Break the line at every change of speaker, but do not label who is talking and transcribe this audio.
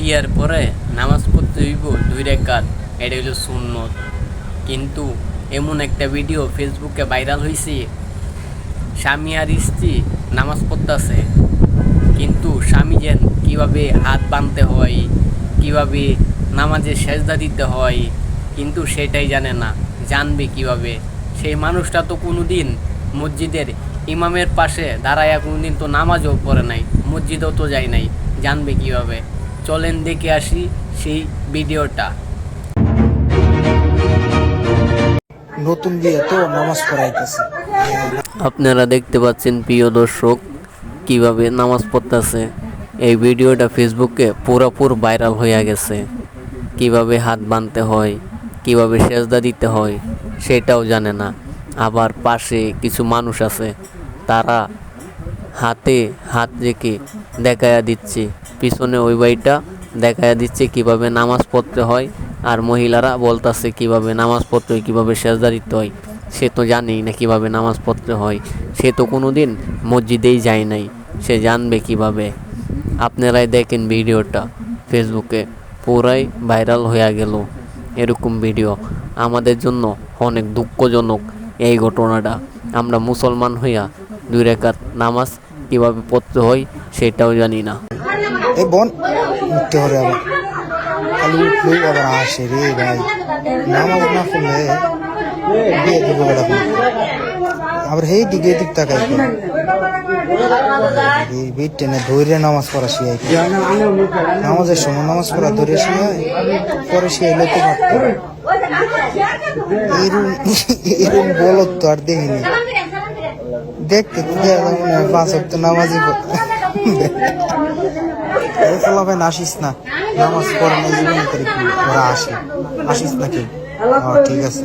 বিয়ের পরে নামাজ পড়তে হইব দুই রেখাত। এটা হইল সুন্নত। কিন্তু এমন একটা ভিডিও ফেসবুকে ভাইরাল হয়েছে স্বামী আর স্ত্রী নামাজ পড়তেছে। কিন্তু স্বামী যেন কীভাবে হাত বাঁধতে হয়, কীভাবে নামাজে সেজদা দিতে হয়, কিন্তু সেটাই জানে না, জানবে কীভাবে। সেই মানুষটা তো কোনো দিন মসজিদের ইমামের পাশে দাঁড়ায় কোনো দিন তো নামাজও পড়ে নাই, মসজিদেও তো যায় নাই, জানবে কীভাবে। চলেন দেখে আসি সেই ভিডিওটা।
নতুন দিয়ে তো নামাজ পড়াইতেছে।
আপনারা দেখতে পাচ্ছেন প্রিয় দর্শক কীভাবে নামাজ পড়তেছে। এই ভিডিওটা ফেসবুকে পুরোপুর ভাইরাল হয়ে গেছে। কীভাবে হাত বাঁধতে হয় কীভাবে সেজদা দিতে হয় সেটাও জানে না। আবার পাশে কিছু মানুষ আছে তারা হাতে হাত রেখে দেখায়া দিচ্ছে। পিছনে ওই বাড়িটা দেখায়া দিচ্ছে কীভাবে নামাজ পড়তে হয়, আর মহিলারা বলতাছে কীভাবে নামাজ পড়তে হয়, কীভাবে সেজদা দিতে হয়। সে তো জানেই না কীভাবে নামাজ পড়তে হয়। সে তো কোনো দিন মসজিদেই যায় নাই। সে জানবে কীভাবে। আপনারাই দেখেন ভিডিওটা। ফেসবুকে পুরাই ভাইরাল হয়ে গেল এরকম ভিডিও। আমাদের জন্য অনেক দুঃখজনক এই ঘটনাটা। আমরা মুসলমান হইয়া দুই রেখাত নামাজ কীভাবে পড়তে হয়, সেটাও জানি না।
এই বোন, উঠতে হবে আবার। খালি উঠলেই আবার আসে রে ভাই। নামাজ না পড়লে বিয়ে বেটা আবার সেই দিকে দিক তাকাই বিট টেনে ধৈর্য নামাজ পড়া শিয়াই নামাজের সময় নামাজ পড়া ধরে শিয়াই, পরে শিয়াইলে তো পারতো। এরম বলত তো আর দেখিনি। দেখতে তো দেখা নামাজই ফলাফেন আসিস না। নামাজ পড়ে না জীবনে ওরা আসে। আসিস নাকি? ঠিক আছে।